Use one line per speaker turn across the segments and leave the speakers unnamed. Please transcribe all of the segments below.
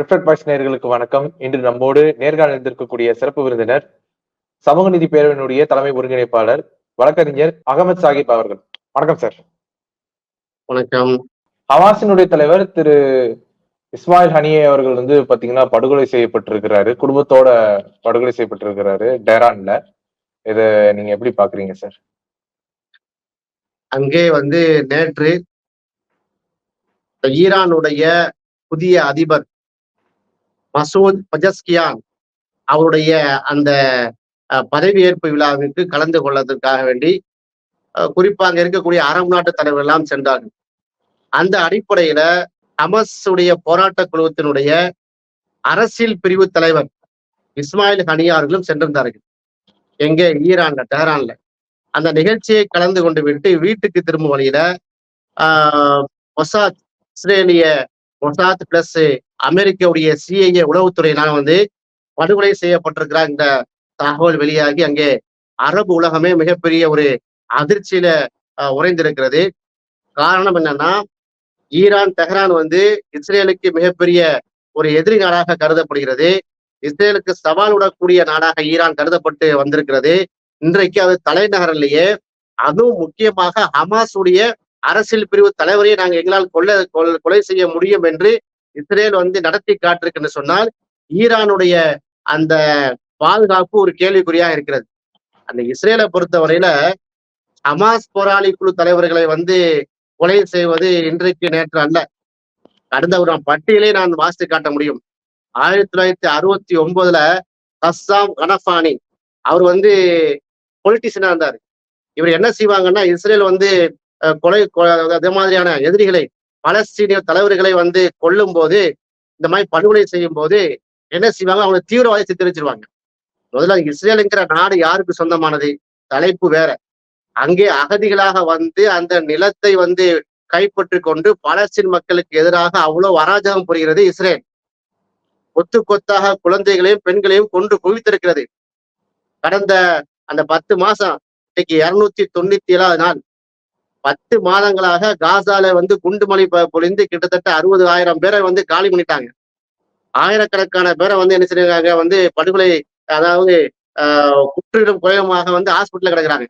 Reflect voice நேயர்களுக்கு வணக்கம். இன்று நம்மோடு நேர்காணல் இருக்கக்கூடிய சிறப்பு விருந்தினர் சமூக நீதி பேரவையினுடைய தலைமை ஒருங்கிணைப்பாளர் வழக்கறிஞர் அகமது சாகிப் அவர்கள். வணக்கம் சார்
வணக்கம்.
ஹமாஸினுடைய தலைவர் திரு இஸ்மாயில் ஹனியே அவர்கள் வந்து பாத்தீங்கன்னா படுகொலை செய்யப்பட்டிருக்கிறாரு. குடும்பத்தோட படுகொலை செய்யப்பட்டிருக்கிறாரு டெஹ்ரான்ல இத நீங்க எப்படி பாக்குறீங்க சார்
அங்கே வந்து நேற்று ஈரானுடைய புதிய அதிபர் மசூத் பஜஸ்கியான் அவருடைய அந்த பதவியேற்பு விழாவிற்கு கலந்து கொள்வதற்காக வேண்டி குறிப்பா அங்க இருக்கக்கூடிய அரபு நாட்டு தலைவர் எல்லாம் சென்றார்கள். அந்த அடிப்படையில ஹமஸ் உடைய போராட்ட குழுவத்தினுடைய அரசியல் பிரிவு தலைவர் இஸ்மாயில் ஹனியா அவர்களும் சென்றிருந்தார்கள். எங்கே? ஈரான்ல டெஹரான்ல. அந்த நிகழ்ச்சியை கலந்து கொண்டு விட்டு வீட்டுக்கு திரும்பும் வழியில ஆஹ் மொசாத் இஸ்ரேலிய மொசாத் பிளஸ் அமெரிக்காவுடைய சிஐஏ உளவுத்துறையினால் வந்து படுகொலை செய்யப்பட்டிருக்கிறார். இந்த தகவல் வெளியாகி அங்கே அரபு உலகமே மிகப்பெரிய ஒரு அதிர்ச்சியில உறைந்திருக்கிறது. காரணம் என்னன்னா ஈரான் தெஹ்ரான் வந்து இஸ்ரேலுக்கு மிகப்பெரிய ஒரு எதிரி நாடாக கருதப்படுகிறது. இஸ்ரேலுக்கு சவால் விடக்கூடிய நாடாக ஈரான் கருதப்பட்டு வந்திருக்கிறது. இன்றைக்கு அது தலைநகரிலேயே அதுவும் முக்கியமாக ஹமாஸ் உடைய அரசியல் பிரிவு தலைவரையே நாங்கள் எங்களால் கொள்ள கொலை செய்ய முடியும் என்று இஸ்ரேல் வந்து நடத்தி காட்டிருக்குன்னு சொன்னால் ஈரானுடைய அந்த பாதுகாப்பு ஒரு கேள்விக்குறியா இருக்கிறது. அந்த இஸ்ரேலை பொறுத்தவரையில ஹமாஸ் போராளி குழு தலைவர்களை வந்து கொலை செய்வது இன்றைக்கு நேற்று அல்ல. கடந்த ஒரு பட்டியலே நான் வாசித்து காட்ட முடியும். ஆயிரத்தி தொள்ளாயிரத்தி அறுபத்தி ஒன்பதுல கஸ்ஸாம் கனஃபானி அவர் வந்து பொலிட்டிஷியனா இருந்தார். இவர் என்ன செய்வாங்கன்னா இஸ்ரேல் வந்து கொலை கொ- அதே மாதிரியான எதிரிகளை பலஸ்தீனிய தலைவர்களை வந்து கொல்லும் போது இந்த மாதிரி படுகொலை செய்யும் போது என்ன செய்வாங்க? அவங்களை தீவிரவாதி சித்தரிச்சிருவாங்க. முதல்ல இஸ்ரேலுங்கிற நாடு யாருக்கு சொந்தமானது? தலைப்பு வேற. அங்கே அகதிகளாக வந்து அந்த நிலத்தை வந்து கைப்பற்றி கொண்டு பலஸ்தீன் மக்களுக்கு எதிராக அவ்வளவு அராஜகம் புரிகிறது இஸ்ரேல். கொத்து கொத்தாக குழந்தைகளையும் பெண்களையும் கொண்டு குவித்திருக்கிறது. கடந்த அந்த பத்து மாசம் இன்னைக்கு இருநூத்தி தொண்ணூத்தி ஏழாவது நாள் பத்து மாதங்களாக காசால வந்து குண்டுமலை பொழிந்து கிட்டத்தட்ட அறுபது ஆயிரம் பேரை வந்து காலி பண்ணிட்டாங்க. ஆயிரக்கணக்கான பேரை வந்து என்ன செய்யறாங்க வந்து படுகொலை அதாவது ஆஹ், குற்றிடம் குறைவமாக வந்து ஹாஸ்பிட்டல்ல கிடக்குறாங்க.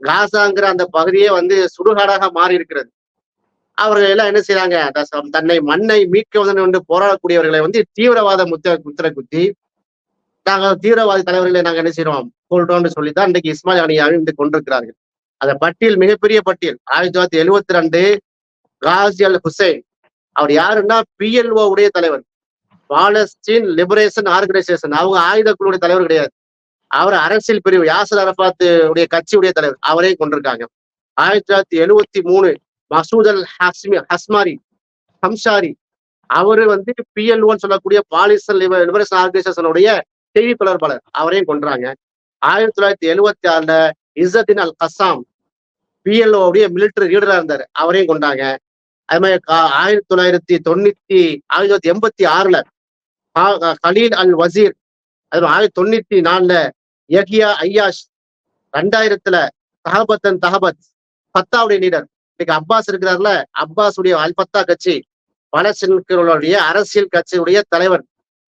காசாங்கிற அந்த பகுதியே வந்து சுடுகாடாக மாறி இருக்கிறது அவர்கள் எல்லாம் என்ன செய்யறாங்க தன்னை மண்ணை மீட்க வந்து என்று போராடக்கூடியவர்களை வந்து தீவிரவாத முத்த முத்திரை குத்தி நாங்கள் தீவிரவாத தலைவர்களை நாங்க என்ன செய்யறோம் கொள்றோம்னு சொல்லித்தான் இன்றைக்கு இஸ்மாயில் அணியாவை இன்று கொண்டிருக்கிறார்கள். அந்த பட்டியல் மிகப்பெரிய பட்டியல். ஆயிரத்தி தொள்ளாயிரத்தி எழுவத்தி ரெண்டு காசி அல் ஹுசைன். அவர் யாருன்னா பிஎல்ஓ உடைய தலைவர். Palestine liberation organisation. அவங்க ஆயுத குழுடைய தலைவர் கிடையாது. அவர் அரசியல் பிரிவு யாசர் அரபாத் உடைய கட்சியுடைய தலைவர். அவரையும் கொண்டிருக்காங்க. ஆயிரத்தி தொள்ளாயிரத்தி எழுவத்தி மூணு மசூத் அல் ஹஸ்மி ஹஸ்மாரி ஹம்சாரி. அவரு வந்து பிஎல்ஓன்னு சொல்லக்கூடிய பாலிசன் லிபரேஷன் ஆர்கனைசேஷனுடைய செய்தி தொடர்பாளர். அவரையும் கொன்றாங்க. ஆயிரத்தி தொள்ளாயிரத்தி எழுவத்தி ஆறுல இசத்தின் அல் கசாம் பிஎல்ஓ உடைய மிலிட்டரி லீடரா இருந்தாரு. அவரையும் கொண்டாங்க. அது மாதிரி ஆயிரத்தி தொள்ளாயிரத்தி தொண்ணூத்தி ஆயிரத்தி தொள்ளாயிரத்தி எண்பத்தி ஆறுல கலீல் அல் வசீர் அது ஆயிரத்தி தொண்ணூத்தி நாலுல யஹியா ஐயாஷ் ரெண்டாயிரத்துல தஹபத்தன் தஹபத் பத்தாவுடைய லீடர் இன்னைக்கு அப்பாஸ் இருக்கிறார்ல அப்பாஸ் உடைய அல்பத்தா கட்சி பலஸ்தீன்களுடைய அரசியல் கட்சியுடைய தலைவர்.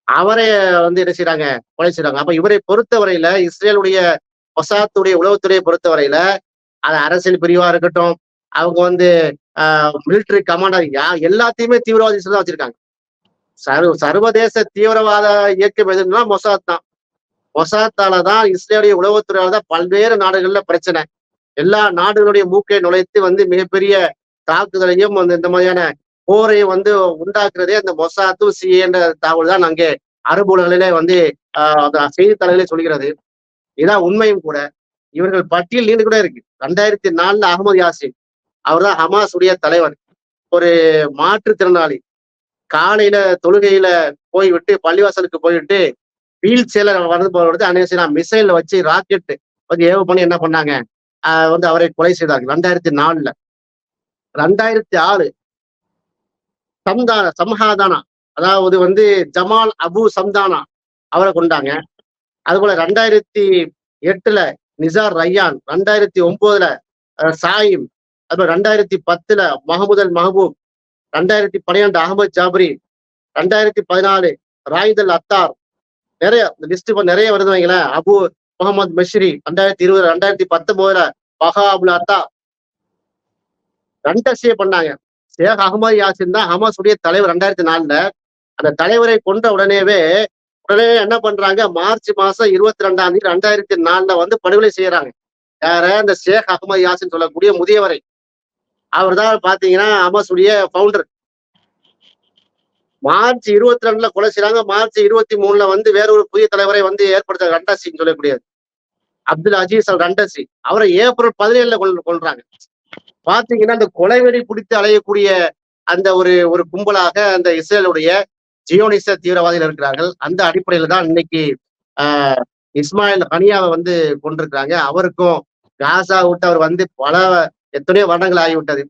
அவரை வந்து என்ன செய்யறாங்க கொலை செய்யறாங்க அப்ப இவரை பொறுத்தவரையில இஸ்ரேலுடைய மொசாத்துடைய உளவுத்துறையை பொறுத்தவரையில அது அரசியல் பிரிவா இருக்கட்டும் அவங்க வந்து மிலிட்டரி கமாண்டர் யா எல்லாத்தையுமே தீவிரவாதி தான் வச்சிருக்காங்க. சர்வ சர்வதேச தீவிரவாத இயக்கம் எதுனா மொசாத் தான். மொசாத்தால தான் இஸ்ரேலுடைய உளவுத்துறையால தான் பல்வேறு நாடுகள்ல பிரச்சனை. எல்லா நாடுகளுடைய மூக்கை நுழைத்து வந்து மிகப்பெரிய தாக்குதலையும் வந்து இந்த மாதிரியான போரையும் வந்து உண்டாக்குறதே அந்த மொசாத்தும் சிஏன்ற தகவல் தான் அங்கே அரபு உலகிலே வந்து ஆஹ் அந்த செய்தித்தாள்களே சொல்கிறது. இதான் உண்மையும் கூட. இவர்கள் பட்டியல் நீண்டு கூட இருக்கு. ரெண்டாயிரத்தி நாலுல அகமது யாசின். அவர் தான் ஹமாஸ் உடைய தலைவர் ஒரு மாற்றுத்திறனாளி காலையில தொழுகையில போய்விட்டு பள்ளிவாசலுக்கு போயிட்டு வீல் சேலர் வந்து போகிறது அநேக மிசைல வச்சு ராக்கெட் வந்து ஏவ பண்ணி என்ன பண்ணாங்க? வந்து அவரை கொலை செய்தார்கள். ரெண்டாயிரத்தி நாலுல. ரெண்டாயிரத்தி ஆறு. சம்தான சம்ஹாதானா. அதாவது வந்து ஜமால் அபு சம்தானா அவரை கொண்டாங்க. அதுபோல ரெண்டாயிரத்தி எட்டுல நிசார் ரயான் ரெண்டாயிரத்தி ஒன்பதுல சாயிம் அதுபோல ரெண்டாயிரத்தி பத்துல மஹமூத் அல் மஹபூப் ரெண்டாயிரத்தி பன்னிரெண்டு அகமது ஜாபரி ரெண்டாயிரத்தி பதினாலு ராயிதல் அத்தார் நிறைய லிஸ்ட் இப்போ நிறைய வருது வைங்களேன். அபு முகமது பஷ்ரி ரெண்டாயிரத்தி இருபது ரெண்டாயிரத்தி பத்தொன்பதுல பஹா அபுல் அத்தா. ரெண்டசிய பண்ணாங்க. ஷேக் அகமது யாசின் தான் ஹமாஸ் உடைய தலைவர் ரெண்டாயிரத்தி நாலுல. அந்த தலைவரை கொன்ற உடனேவே உடனே என்ன பண்றாங்க? மார்ச் மாசம் இருபத்தி ரெண்டாம் தேதி ரெண்டாயிரத்தி நாலுல வந்து படுகொலை செய்யறாங்க. யார? இந்த ஷேக் அகமது யாசின் சொல்லக்கூடிய முதியவரை. அவர் தான் பாத்தீங்கன்னா அமசுடைய பவுண்டர் மார்ச் இருபத்தி ரெண்டுல கொலை செய்யறாங்க. மார்ச் இருபத்தி மூணுல வந்து வேற ஒரு புதிய தலைவரை வந்து ஏற்படுத்த ரண்டசின்னு சொல்லக்கூடியது. அப்துல் அஜீஸ் அல் ரண்டசி. அவரை ஏப்ரல் பதினேழுல கொல் கொள்றாங்க பாத்தீங்கன்னா அந்த கொலைவெறி பிடித்து அலையக்கூடிய அந்த ஒரு ஒரு கும்பலாக அந்த இஸ்ரேலுடைய ஜியோனிச தீவிரவாதிகள் இருக்கிறார்கள். அந்த அடிப்படையில தான் இன்னைக்கு ஆஹ் இஸ்மாயில் ஹனியாவை வந்து கொண்டிருக்கிறாங்க அவருக்கும் காசா விட்டு அவர் வந்து பல எத்தனையோ வருடங்கள் ஆகிவிட்டது.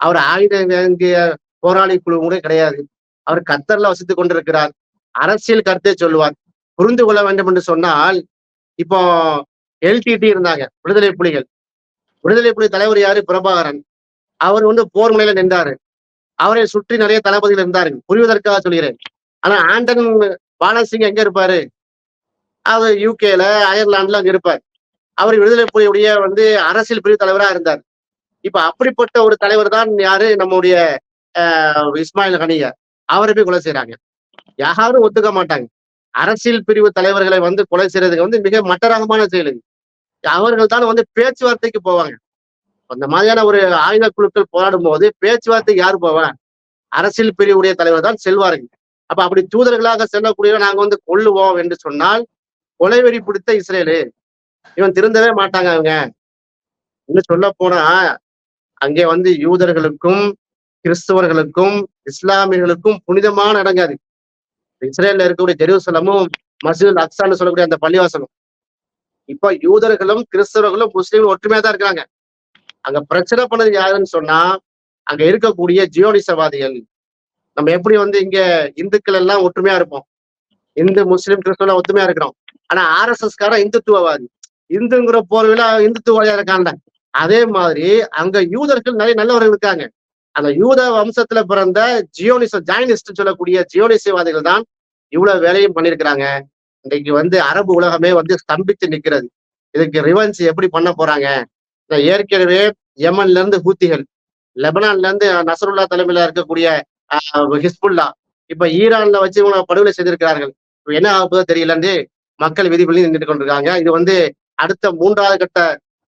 அவர் ஆயுதம் வாங்கிய போராளி குழு கூட கிடையாது. அவர் கத்தர்ல வசித்துக் கொண்டிருக்கிறார். அரசியல் கருத்தை சொல்லுவார். புரிந்து கொள்ள வேண்டும் என்று சொன்னால் இப்போ எல்டிடி இருந்தாங்க விடுதலை புலிகள். விடுதலை புலி தலைவர் யாரு? பிரபாகரன். அவர் வந்து போர் முனையில நின்றாரு. அவரை சுற்றி நிறைய தளபதிகள் இருந்தாரு புரிவதற்காக சொல்கிறேன். ஆனா ஆண்டன் பாலசிங் எங்க இருப்பாரு? அவர் யூகேல அயர்லாந்துல அங்க இருப்பார். அவர் விடுதலை புலியுடைய வந்து அரசியல் பிரிவு தலைவரா இருந்தார். இப்ப அப்படிப்பட்ட ஒரு தலைவர் தான் யாரு? நம்முடைய ஆஹ் இஸ்மாயில் ஹனியா அவரை போய் கொலை செய்யறாங்க யாரும் ஒத்துக்க மாட்டாங்க. அரசியல் பிரிவு தலைவர்களை வந்து கொலை செய்யறதுக்கு வந்து மிக மட்டரகமான செயல் அவர்கள் தான் வந்து பேச்சுவார்த்தைக்கு போவாங்க. அந்த மாதிரியான ஒரு ஆயுத குழுக்கள் போராடும் போது பேச்சுவார்த்தைக்கு யார் போவாங்க அரசியல் பிரிவுடைய தலைவர் தான் செல்வார்கள். அப்ப அப்படி தூதர்களாக செல்லக்கூடிய நாங்க வந்து கொள்ளுவோம் என்று சொன்னால் கொலைவெறி பிடித்த இஸ்ரேலு. இவன் திருந்தவே மாட்டாங்க அவங்க. இன்னும் சொல்ல போனா அங்கே வந்து யூதர்களுக்கும் கிறிஸ்தவர்களுக்கும் இஸ்லாமியர்களுக்கும் புனிதமான இடங்க அது. இஸ்ரேல்ல இருக்கக்கூடிய ஜெருசலமும் மசூல் அக்சான்னு சொல்லக்கூடிய அந்த பள்ளிவாசலும். இப்ப யூதர்களும் கிறிஸ்தவர்களும் முஸ்லீம்களும் ஒற்றுமையா தான் இருக்காங்க அங்க பிரச்சனை பண்ணது யாருன்னு சொன்னா அங்க இருக்கக்கூடிய ஜியோனிசவாதிகள். நம்ம எப்படி வந்து இங்க இந்துக்கள் எல்லாம் ஒற்றுமையா இருப்போம்? இந்து முஸ்லீம் கிறிஸ்தவ ஒற்றுமையா இருக்கிறோம். ஆனா ஆர் எஸ் எஸ் காரன் இந்துத்துவவாதி. இந்துங்கிற போர்வையில இந்துத்துவவாதியா இருக்காங்க அதே மாதிரி அங்க யூதர்கள் நிறைய நல்லவர்கள் இருக்காங்க. அந்த யூத வம்சத்துல பிறந்த ஜியோனிச ஜாயினிஸ்ட் சொல்லக்கூடிய ஜியோனிசவாதிகள் தான் இவ்வளவு வேலையும் பண்ணிருக்கிறாங்க இன்னைக்கு வந்து அரபு உலகமே வந்து ஸ்தம்பித்து நிக்கிறது இதுக்கு ரிவென்ஸ் எப்படி பண்ண போறாங்க? ஏற்கனவே யமன்ல இருந்து ஹூத்திகள் லெபனான்ல இருந்து நசருல்லா தலைமையில இருக்கக்கூடிய ஹிஸ்புல்லா. இப்ப ஈரான்ல வச்சு இவங்க படுகொலை செய்திருக்கிறார்கள். என்ன ஆக போதோ தெரியலன்னு மக்கள் விதிபலி நின்றுட்டு கொண்டிருக்காங்க. இது வந்து அடுத்த மூன்றாவது கட்ட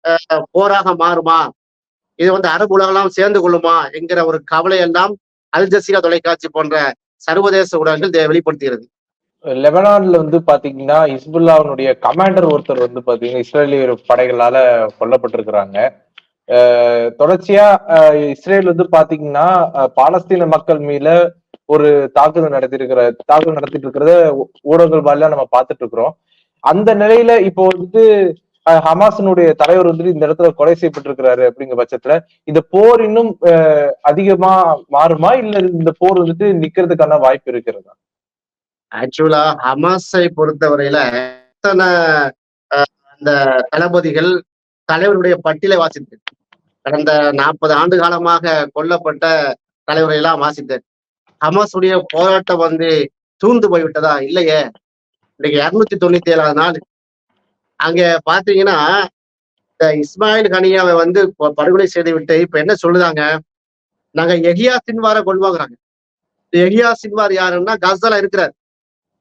ஆஹ், போராக மாறுமா? இது வந்து அரபு உலகெல்லாம் சேர்ந்து கொள்ளுமா? என்கிற ஒரு கவலை எல்லாம் அல் ஜசீரா தொலைக்காட்சி போன்ற சர்வதேச ஊடகங்கள் இதை வெளிப்படுத்துகிறது.
லெபனான்ல வந்து பாத்தீங்கன்னா இஸ்புல்லாவுடைய கமாண்டர் ஒருத்தர் வந்து பாத்தீங்கன்னா இஸ்ரேலிய படைகளால கொல்லப்பட்டிருக்கிறாங்க. தொடர்ச்சியா இஸ்ரேல் வந்து பாத்தீங்கன்னா பாலஸ்தீன மக்கள் மீல ஒரு தாக்குதல் நடத்திருக்கிற தாக்குதல் நடத்திட்டு இருக்கிறத ஊடகங்கள் வாயிலா நம்ம பார்த்துட்டு இருக்கிறோம் அந்த நிலையில இப்போ வந்துட்டு ஹமாசனுடைய தலைவர் வந்துட்டு இந்த இடத்துல கொலை செய்யப்பட்டிருக்கிறாரு அப்படிங்கிற பட்சத்துல இந்த போர் இன்னும் அஹ் அதிகமா மாறுமா? இல்ல இந்த போர் வந்துட்டு நிக்கிறதுக்கான வாய்ப்பு இருக்கிறதா?
ஆக்சுவலா ஹமாஸை பொறுத்தவரையில எத்தனை அந்த தளபதிகள் தலைவருடைய பட்டியலை வாசித்து கடந்த நாற்பது ஆண்டு காலமாக கொல்லப்பட்ட தலைவரை எல்லாம் வாசித்தேன். ஹமாஸுடைய போராட்டம் வந்து தூண்டு போய்விட்டதா? இல்லையே. இன்னைக்கு இருநூத்தி தொண்ணூத்தி ஏழாவது நாள். அங்க பாத்தீங்கன்னா இந்த இஸ்மாயில் கனியாவை வந்து படுகொலை செய்து விட்டு இப்ப என்ன சொல்லுதாங்க? நாங்க எகியா சின்வார கொள்வாங்கிறாங்க. எகியா சின்வார் யாருன்னா கசால இருக்கிறார்.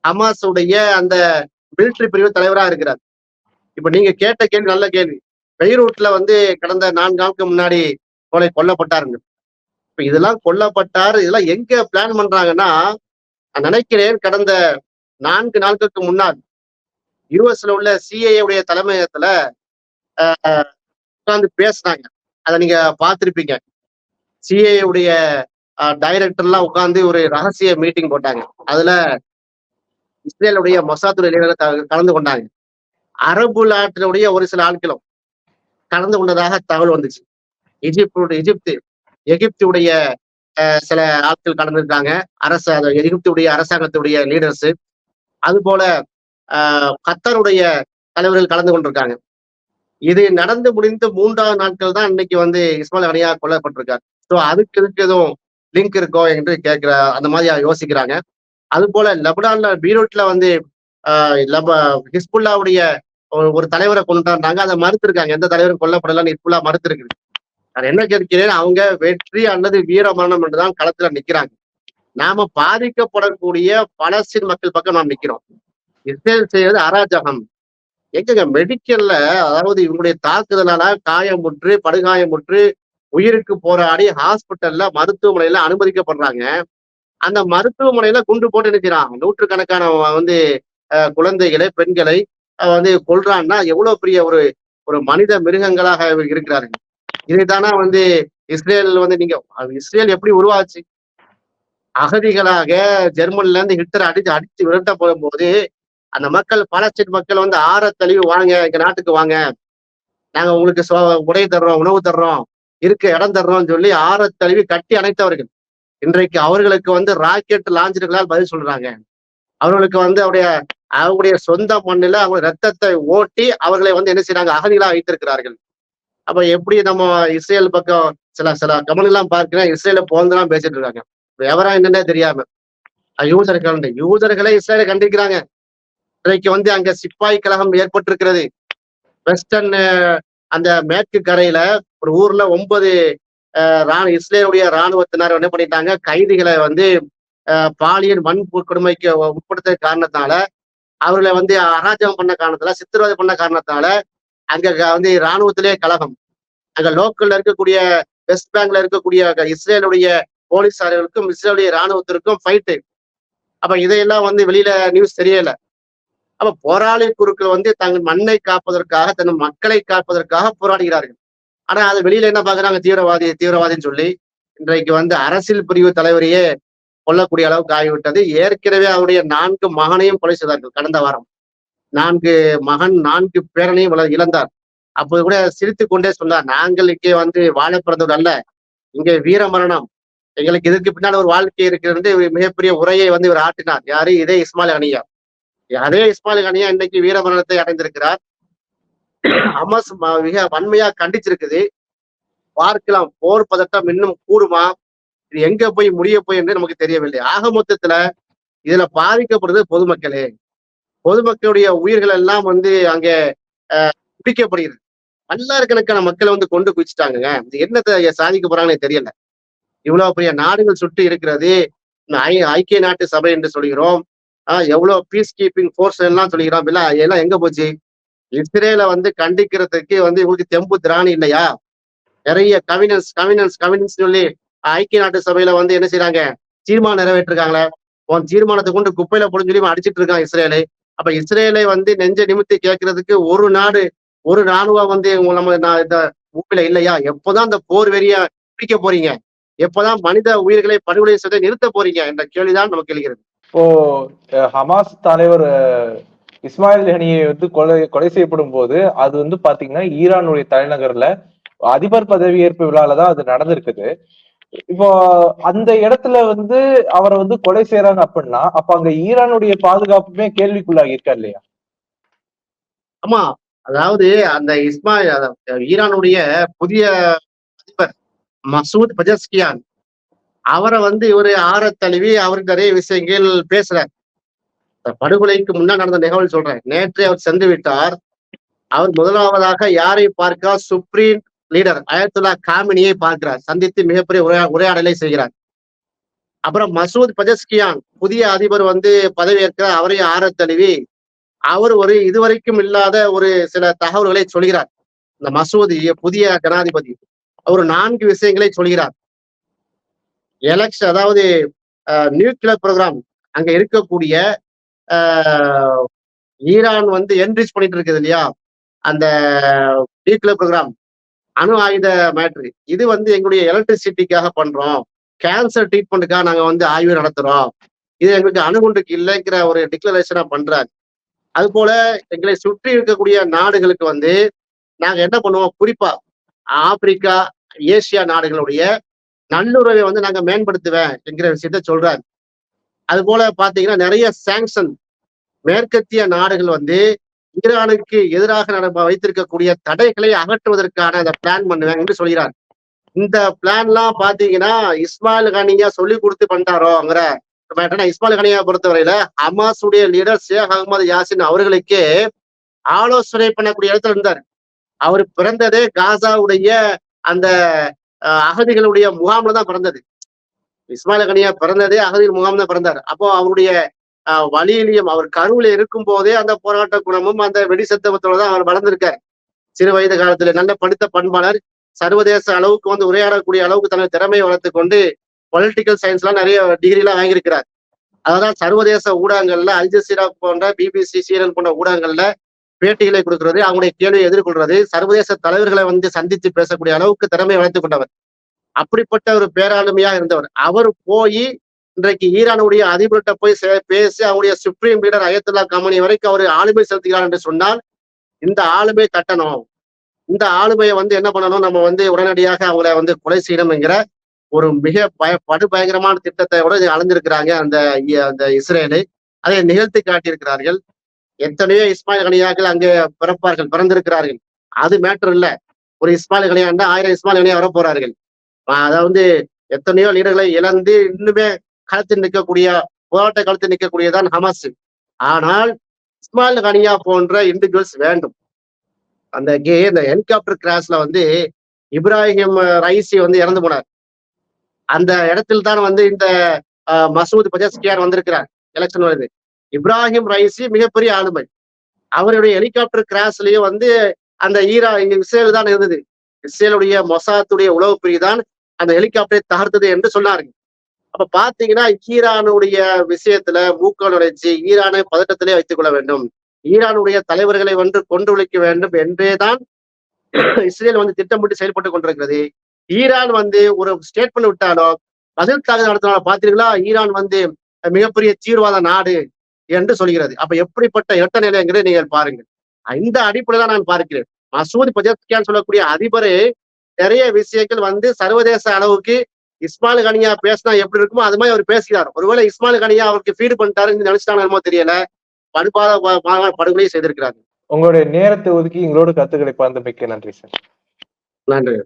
ஹமாஸுடைய அந்த மிலிட்ரி பிரிவு தலைவரா இருக்கிறார். இப்ப நீங்க கேட்ட கேள்வி நல்ல கேள்வி. பெய்ரூட்ல வந்து கடந்த நான்கு நாளுக்கு முன்னாடி கொலை கொல்லப்பட்டாருங்க. இப்ப இதெல்லாம் கொல்லப்பட்டார் இதெல்லாம் எங்க பிளான் பண்றாங்கன்னா நான் நினைக்கிறேன் கடந்த நான்கு நாட்களுக்கு முன்னால் யூஎஸ்ல உள்ள சிஏஏ உடைய தலைமையகத்துல ஆஹ், உட்கார்ந்து பேசுனாங்க. அதை நீங்க பார்த்திருப்பீங்க. சிஏ உடைய டைரக்டர் எல்லாம் உட்கார்ந்து ஒரு ரகசிய மீட்டிங் போட்டாங்க. அதுல இஸ்ரேலுடைய மொசாத்துடைய கலந்து கொண்டாங்க. அரபு நாட்டினுடைய ஒரு சில ஆட்களும் கலந்து கொண்டதாக தகவல் வந்துச்சு. எகிப்து எகிப்து எகிப்துடைய சில ஆட்கள் கலந்துருக்காங்க அரசு அந்த எகிப்துடைய அரசாங்கத்துடைய லீடர்ஸ் அது போல கத்தருடைய தலைவர்கள் கலந்து கொண்டிருக்காங்க. இது நடந்து முடிந்த மூன்றாவது நாட்கள் தான் இன்னைக்கு வந்து இஸ்மாயில் அணியா கொல்லப்பட்டிருக்கார். ஸோ அதுக்கு இதுக்கு எதுவும் லிங்க் இருக்கோ என்று கேட்கிற அந்த மாதிரி யோசிக்கிறாங்க. அது போல லெபனான்ல பீரோட்ல வந்து லெப ஹிஸ்புல்லாவுடைய ஒரு தலைவரை கொண்டாண்டாங்க அதை மறுத்திருக்காங்க. எந்த தலைவரும் கொல்லப்படலன்னு ஹிஸ்புல்லா மறுத்திருக்குது நான் என்ன கேட்கிறேன்? அவங்க வெற்றி அல்லது வீர மரணம் என்றுதான் களத்துல நிக்கிறாங்க. நாம பாதிக்கப்படக்கூடிய பலஸ்தீன் மக்கள் பக்கம் நாம் நிக்கிறோம். இஸ்ரேல் செய்யறது அராஜகம். எங்கங்க மெடிக்கல்ல அதாவது இவங்களுடைய தாக்குதலால காயமுற்று படுகாயமுற்று உயிருக்கு போராடி ஹாஸ்பிட்டல்ல மருத்துவமனையில அனுமதிக்கப்படுறாங்க. அந்த மருத்துவமனையில குண்டு போட்டு நிற்கிறான் நூற்றுக்கணக்கான வந்து குழந்தைகளை பெண்களை அஹ், வந்து கொல்றான்னா எவ்வளவு பெரிய ஒரு ஒரு மனித மிருகங்களாக இருக்கிறாருங்க இதைத்தானா வந்து இஸ்ரேல் வந்து நீங்க அது இஸ்ரேல் எப்படி உருவாச்சு? அகதிகளாக ஜெர்மன்ல இருந்து ஹிட்டர் அடிச்சு அடிச்சு விரட்ட போகும்போது அந்த மக்கள் பாலஸ்தீன் மக்கள் வந்து ஆற தழுவி வாங்க எங்க நாட்டுக்கு வாங்க. நாங்க உங்களுக்கு சோ- உடை தர்றோம் உணவு தர்றோம் இருக்க இடம் தர்றோம்னு சொல்லி ஆற தழுவி கட்டி அணைத்தவர்கள். இன்றைக்கு அவர்களுக்கு வந்து ராக்கெட் லாஞ்சர்களால் பதில் சொல்றாங்க. அவர்களுக்கு வந்து அவருடைய அவங்களுடைய சொந்த மண்ணில அவங்க ரத்தத்தை ஓட்டி அவர்களை வந்து என்ன செய்றாங்க? அகதிகளாக வைத்திருக்கிறார்கள். அப்ப எப்படி நம்ம இஸ்ரேல் பக்கம் சில சில கமெண்ட் எல்லாம் பார்க்கிறேன் இஸ்ரேல போந்தெல்லாம் பேசிட்டு இருக்காங்க. விவரம் என்னன்னே தெரியாம. யூதர்கள் யூதர்களை இஸ்ரேல கண்டிக்கிறாங்க இன்றைக்கு வந்து அங்க சிப்பாய் கழகம் ஏற்பட்டிருக்கிறது. வெஸ்டர்ன் அந்த மேற்கு கரையில ஒரு ஊர்ல ஒன்பது ராணு இஸ்ரேலுடைய ராணுவத்தினர் என்ன பண்ணிட்டாங்க? கைதிகளை வந்து பாலியல் மண் கொடுமைக்கு உட்படுத்த காரணத்தினால அவர்களை வந்து அராஜகம் பண்ண காரணத்தால சித்திரவதை பண்ண காரணத்தால அங்க வந்து இராணுவத்திலே கழகம் அங்க லோக்கல்ல இருக்கக்கூடிய வெஸ்ட் பேங்க்ல இருக்கக்கூடிய இஸ்ரேலுடைய போலீசார்களுக்கும் இஸ்ரேலுடைய ராணுவத்திற்கும் ஃபைட்டு அப்ப இதையெல்லாம் வந்து வெளியில நியூஸ் தெரியல. அப்ப போராளி குருக்கள் வந்து தங்கள் மண்ணை காப்பதற்காக தன் மக்களை காப்பதற்காக போராடுகிறார்கள். ஆனா அது வெளியில என்ன பாக்குறாங்க தீவிரவாதி தீவிரவாதின்னு சொல்லி இன்றைக்கு வந்து அரசியல் பிரிவு தலைவரையே கொல்லக்கூடிய அளவுக்கு ஆகிவிட்டது. ஏற்கனவே அவருடைய நான்கு மகனையும் கொலை செய்தார்கள் கடந்த வாரம். நான்கு மகன் நான்கு பேரனையும் இழந்தார். அப்போது கூட சிரித்து கொண்டே சொன்னார் நாங்கள் இங்கே வந்து வாழ பிறந்தவர் அல்ல. இங்கே வீர மரணம். எங்களுக்கு இதுக்கு பின்னால் ஒரு வாழ்க்கை இருக்கிறது மிகப்பெரிய உரையை வந்து இவர் ஆட்டினார் யாரு? இதே இஸ்மாயில் அனியா அதே இஸ்மாயில் கனியா இன்னைக்கு வீர மரணத்தை அடைந்திருக்கிறார். ஹமாஸ் ம- மிக வன்மையா கண்டிச்சிருக்குது. பார்க்கலாம் போர் பதட்டம் இன்னும் கூடுமா? இது எங்க போய் முடிய போய் என்று நமக்கு தெரியவில்லை. ஆக மொத்தத்துல இதுல பாதிக்கப்படுறது பொதுமக்களே. பொதுமக்களுடைய உயிர்கள் எல்லாம் வந்து அங்க அஹ், பிடிக்கப்படுகிறது பல்லாயிரக்கணக்கான மக்களை வந்து கொண்டு குவிச்சிட்டாங்க இது என்னத்தை சாதிக்க போறாங்கன்னு தெரியல. இவ்வளவு பெரிய நாடுகள் சுட்டு இருக்கிறது. ஐக்கிய நாட்டு சபை என்று சொல்கிறோம். ஆஹ் எவ்வளவு பீஸ் கீப்பிங் ஃபோர்ஸ் எல்லாம் சொல்கிறோம். இல்ல எல்லாம் எங்க போச்சு? இஸ்ரேல வந்து கண்டிக்கிறதுக்கு வந்து இவங்களுக்கு தெம்பு திராணி இல்லையா? நிறைய கவினன்ஸ் கவினன்ஸ் கவினன்ஸ் சொல்லி ஐக்கிய நாட்டு சபையில வந்து என்ன செய்யறாங்க தீர்மானம் நிறைவேற்றிருக்காங்களே. உன் தீர்மானத்தை கொண்டு குப்பையில போடுன்னு சொல்லி அடிச்சிட்டு இருக்கான் இஸ்ரேலை. அப்ப இஸ்ரேலை வந்து நெஞ்ச நிமித்தி கேட்கறதுக்கு ஒரு நாடு ஒரு ராணுவம் வந்து நம்ம நான் இந்த பூமியில இல்லையா? எப்போதான் அந்த போர் வெறிய பிடிக்க போறீங்க? எப்போதான் மனித உயிர்களை படுகொலை செய்வதை நிறுத்த போறீங்க? என்ற கேள்விதான் நமக்கு எழுகிறது.
இப்போ ஹமாஸ் தலைவர் இஸ்மாயில் ஹனியை வந்து கொலை கொலை செய்யப்படும் போது அது வந்து பாத்தீங்கன்னா ஈரானுடைய தலைநகர்ல அதிபர் பதவியேற்பு விழால தான் அது நடந்திருக்குது. இப்போ அந்த இடத்துல வந்து அவரை வந்து கொலை செய்யறாங்க அப்படின்னா அப்ப அங்க ஈரானுடைய பாதுகாப்புமே கேள்விக்குள்ளாகி இருக்கா இல்லையா?
ஆமா. அதாவது அந்த இஸ்மாயில் ஈரானுடைய புதிய அதிபர் மசூத் பஜஸ்கியான் அவரை வந்து இவரு ஆற தழுவி அவருக்கு நிறைய விஷயங்கள் பேசுறார். படுகொலைக்கு முன்னாடி நடந்த நிகழ்வு சொல்றேன். நேற்று அவர் சென்று விட்டார் அவர் முதலாவதாக யாரை பார்க்க? சுப்ரீம் லீடர் அயத்துல்லா காமினியை பார்க்கிறார். சந்தித்து மிகப்பெரிய உரையா உரையாடலை செய்கிறார். அப்புறம் மசூத் பஜஸ்கியான் புதிய அதிபர் வந்து பதவியேற்கிறார். அவரையும் ஆற தழுவி அவர் ஒரு இதுவரைக்கும் இல்லாத ஒரு சில தகவல்களை சொல்கிறார். இந்த மசூதி புதிய ஜனாதிபதி ஒரு நான்கு விஷயங்களை சொல்கிறார். எலக்ஷன் அதாவது நியூக்ளியர் ப்ரோக்ராம் அங்க இருக்கக்கூடிய ஈரான் வந்து என்ரிச் பண்ணிட்டு இருக்குது இல்லையா? அந்த நியூக்ளியர் ப்ரோக்ராம் அணு ஆயுத மேட்ரு இது வந்து எங்களுடைய எலக்ட்ரிசிட்டிக்காக பண்றோம். கேன்சர் ட்ரீட்மெண்ட்டுக்காக நாங்க வந்து ஆய்வு நடத்துறோம். இது எங்களுக்கு அணுகுண்டுக்கு இல்லைங்கிற ஒரு டிக்ளரேஷனா பண்றாரு அது போல எங்களை சுற்றி இருக்கக்கூடிய நாடுகளுக்கு வந்து நாங்க என்ன பண்ணுவோம்? குறிப்பா ஆப்பிரிக்கா ஏசியா நாடுகளுடைய நல்லுறவை வந்து நாங்க மேம்படுத்துவேன் என்கிற விஷயத்த சொல்றாரு அது போல பாத்தீங்கன்னா நிறைய சாங்ஷன் மேற்கத்திய நாடுகள் வந்து ஈரானுக்கு எதிராக நம்ம வைத்திருக்கக்கூடிய தடைகளை அகற்றுவதற்கான அந்த பிளான் பண்ணுவேன் என்று சொல்கிறார். இந்த பிளான்லாம் பாத்தீங்கன்னா இஸ்மாயில் கனியா சொல்லி கொடுத்து பண்ணிட்டாரோங்கிற இஸ்மாயில் கனியா பொறுத்தவரையில ஹமாஸுடைய லீடர் ஷேக் அகமது யாசின் அவர்களுக்கே ஆலோசனை பண்ணக்கூடிய இடத்துல இருந்தார். அவர் பிறந்ததே காசாவுடைய அந்த அகதிகளுடைய முகாம்ல தான் பிறந்தது. இஸ்மாயில் கனியா பிறந்ததே அகதிகள் முகாம் தான் பிறந்தார். அப்போ அவருடைய வழியிலையும் அவர் கருவில இருக்கும் போதே அந்த போராட்ட குணமும் அந்த வெடி சத்தமத்தோட தான் அவர் வளர்ந்திருக்கார். சிறு வயது காலத்துல நல்ல படித்த பண்பாளர் சர்வதேச அளவுக்கு வந்து உரையாடக்கூடிய அளவுக்கு தனது திறமையை வளர்த்து கொண்டு பொலிட்டிக்கல் சயின்ஸ்லாம் நிறைய டிகிரி எல்லாம் வாங்கியிருக்கிறார். அதான் சர்வதேச ஊடகங்கள்ல அல் ஜசீரா போன்ற பிபிசி சீரன் போன்ற ஊடகங்கள்ல பேட்டிகளை கொடுக்கிறது அவங்களுடைய கேள்வியை எதிர்கொள்றது சர்வதேச தலைவர்களை வந்து சந்தித்து பேசக்கூடிய அளவுக்கு திறமை வளர்த்து கொண்டவர். அப்படிப்பட்ட ஒரு பேராளுமையா இருந்தவர். அவர் போய் இன்றைக்கு ஈரானுடைய அதிபர்கிட்ட போய் பேசி அவருடைய சுப்ரீம் லீடர் அயத்துல்லா கமனி வரைக்கும் அவர் ஆளுமை செலுத்துகிறார் என்று சொன்னால் இந்த ஆளுமை தட்டணும். இந்த ஆளுமையை வந்து என்ன பண்ணணும்? நம்ம வந்து உடனடியாக அவங்கள வந்து கொலை செய்யணும் என்கிற ஒரு மிக பய படுபயங்கரமான திட்டத்தை கூட அலைஞ்சிருக்கிறாங்க அந்த அந்த இஸ்ரேலை. அதை நிகழ்த்தி காட்டியிருக்கிறார்கள். எத்தனையோ இஸ்மாயில் கனியாக்கள் அங்கே பிறப்பார்கள் பிறந்திருக்கிறார்கள். அது மேட்டர் இல்லை. ஒரு இஸ்மாயில் கனியாண்டா ஆயிரம் இஸ்மாயில் கனியா வர போறார்கள் அதாவது எத்தனையோ லீடர்களை இழந்து இன்னுமே களத்தில் நிற்கக்கூடிய போராட்ட களத்தில் நிற்கக்கூடியதான் ஹமாஸ். ஆனால் இஸ்மாயில் கனியா போன்ற இண்டிவிஜுவல்ஸ் வேண்டும். அந்த கே இந்த ஹெலிகாப்டர் கிராஷ்ல வந்து இப்ராஹிம் ரைசி வந்து இறந்து போனார். அந்த இடத்தில் தான் வந்து இந்த மசூத் பஜஸ்கியார் வந்திருக்கிறார். எலெக்ஷன் வருது. இப்ராஹிம் ரைசி மிகப்பெரிய ஆளுமை. அவருடைய ஹெலிகாப்டர் கிராஷ்லயும் வந்து அந்த ஈரா இங்க இஸ்ரேல் தான் இருந்தது. இஸ்ரேலுடைய மொசாத்துடைய உளவு பிரிவு தான் அந்த ஹெலிகாப்டரை தகர்த்தது என்று சொன்னார்கள். அப்ப பாத்தீங்கன்னா ஈரானுடைய விஷயத்துல மூக்க நுழைச்சி ஈரானை பதட்டத்திலே வைத்துக் கொள்ள வேண்டும். ஈரானுடைய தலைவர்களை வந்து கொண்டு விழிக்க வேண்டும் என்றேதான் இஸ்ரேல் வந்து திட்டமிட்டு செயல்பட்டு கொண்டிருக்கிறது. ஈரான் வந்து ஒரு ஸ்டேட்மெண்ட் விட்டாலோ பதில் தாக்குதல் நடத்தினாலும் பாத்தீங்களா ஈரான் வந்து மிகப்பெரிய தீவிரவாத நாடு என்று சொல்கிறது. அப்ப எப்படிப்பட்ட இரட்ட நிலைங்கிறதை நீங்கள் பாருங்கள். இந்த அடிப்படையில நான் பார்க்கிறேன். மசூத் பஜத்கியான் சொல்லக்கூடிய அதிபரே நிறைய விஷயங்கள் வந்து சர்வதேச அளவுக்கு இஸ்மாயில் கனியா பேசினா எப்படி இருக்குமோ அது மாதிரி அவர் பேசுகிறார் ஒருவேளை இஸ்மாயில் கனியா அவருக்கு ஃபீடு பண்ணிட்டாருன்னு நினைச்சிட்டாங்க தெரியல. படுபாத படுகொலையை செய்திருக்கிறார்.
உங்களுடைய நேரத்தை ஒதுக்கி எங்களோட கருத்துக்களை பகிர்ந்தமைக்கு நன்றி சார்.
நன்றி.